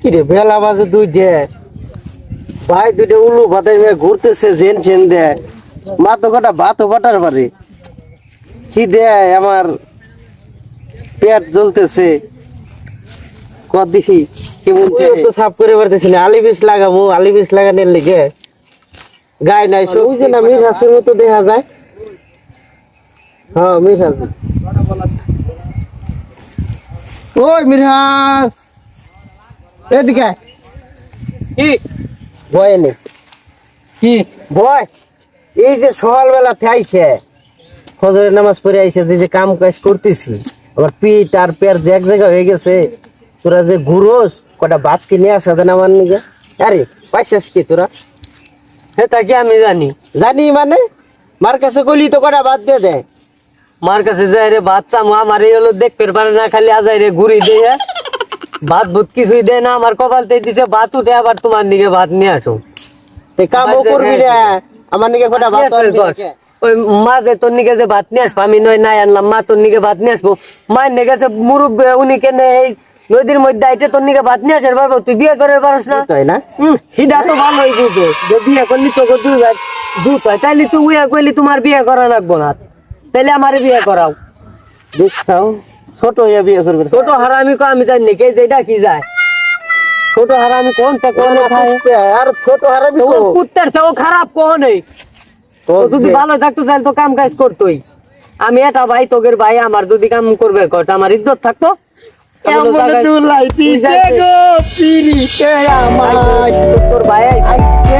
কিরে, বেলা বাজে দুই দে ভাই দুইটা উলু মেয়ে ঘুরতেছে, জেন সেন দে। মা তো কটা ভাতও বাটার পারে কি দে, আমার পেট জ্বলতেছে। কত তো সাফ করে পারতেছি না আলি বিষ লাগাবো আলি বিষ লাগানোর লিগে। গায়ে নাই ওই যে না মির মতো দেখা যায়। হ্যাঁ ওই এদিকে কি? ভয় নেই। কি? ভয়? এই যে সকালবেলা আইছে ফজরের নামাজ পড়ে আইছে যে যে কাম কাজ করতেছি আমার পিঠ আর পেট যে এক জায়গা হয়ে গেছে তোরা যে ঘুরোস কটা ভাত কিনে আসা দেন আমার নিকে আরে পাইছিস কি তোরা? সেটা কি আমি জানি? জানি মানে? মার কাছে কইলি তো কটা ভাত দিয়ে দে। মার কাছে যাই রে বাচ্চা মা আমার এই হলো দেখতে পারে না খালি আজাই রে ঘুরি দিয়ে ভাত ভুত কিছুই দেয় না আমার কপালতে দিছে ভাত উঠে আবার তোমার নিকে ভাত নিয়ে আসো। কামও করবি। না আমার নিকে কটা ভাত। ওই মা যে তোর নিকে যে ভাত নিয়ে আসব আমি নয় নাই আনলাম মা তোর নিকে ভাত নিয়ে আসব। মায়ের নিকে মুরুব উনি কেনে এই নদীর মধ্যে আইতে তোর নিকে ভাত নিয়ে আসার পারব তুই বিয়ে করে পারস না। তাই না? হিডা তো ভালোই বুঝো যে বিয়ে করলি তোকে দুই ভাই জুত হয় তাইলে তুই উইয়া কইলি তোমার বিয়ে করা লাগবো না। তাইলে আমার বিয়ে করাও। দেখছাও? ছোট হইয়া বিয়ে করবে। ছোট হারামি কো আমি জানি কে যেটা কি যায়। ছোট হারামি কোনটা কোন আর ছোট হারাবি তো। কুত্তার চেয়েও খারাপ কোন তো যদি ভালো থাকতো তাহলে তো কাম কাজ করতোই। আমি এটা ভাই তোদের ভাই আমার যদি কাম করবে কত আমার ইজ্জত থাকতো। কেমন দুলাই দিছে গো পিরিতে আমায়। তোর ভাই আজকে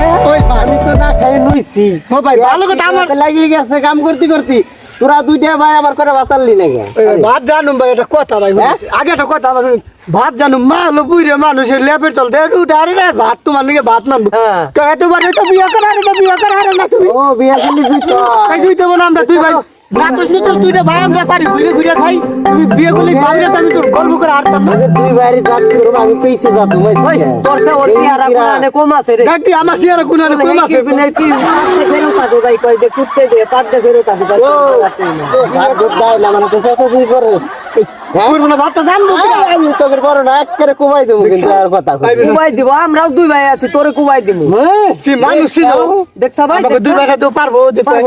আমি তো না খাই নইছি। ও ভাই ভালো কথা আমার লাগিয়ে গেছে কাম করতে করতে। তোরা দুইটা ভাই আমার করে বাতাললি নাকি? ভাত জানুম ভাই এটা কথা ভাই হ্যাঁ? আগে একটা কথা ভাই ভাত জানুম মা হলো বুড়ে মানুষের লেপের তল দেয় উঠে আরে রে ভাত তোমার নাকি ভাত মানবো হ্যাঁ। তো এতবার তো বিয়ে করে তো বিয়ে করে না তুমি? ও বিয়া করলি তুই তো তাই তো আমরা তুই ভাই। না কইস তো তুই রে ভাই আমরা পারি ঘুরে ঘুরে খাই। তুমি বিয়ে করলে পাবি না তো আমি তোর গল্প করে আরতাম না। আগে দুই বাইরে যাত করব? আমি পেয়েছে যাত ওই তোর চেয়ে ওর চেহারা কোনানে কম আছে রে। দেখ আমার সিয়ারা কোন কম আছে। কি কি ফেরত আছে ভাই কই যে কুত্তে দে ফেরত আছে ভাই ভাত দুধ দাও না মানে তো তুই করে করব না ভাতটা জানব কি? আমি তোকে বড় না একেবারে কুমাই দেবো কিন্তু আর কথা কই। কুবাই দিব আমরাও দুই ভাই আছি তোরে কুবাই দিব। হ্যাঁ? মানুষ দেখছা ভাই দুই পারব পারব।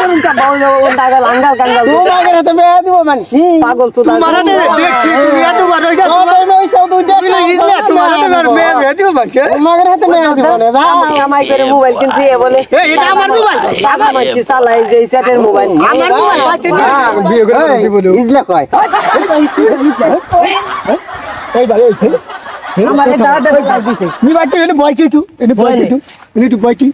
তো পাগল বলে এই এটা আমার মোবাইল টাকা মারছি চালাই যে সেটের মোবাইল আমার মোবাইল বিয়ে করে এই, দিব বলো ইজলা কয় এই ভাই এই আমার দাদা দাদা দিছে নি বাকি এনে বয় কি তুই এনে বয় কি তুই এনে তুই বয় কি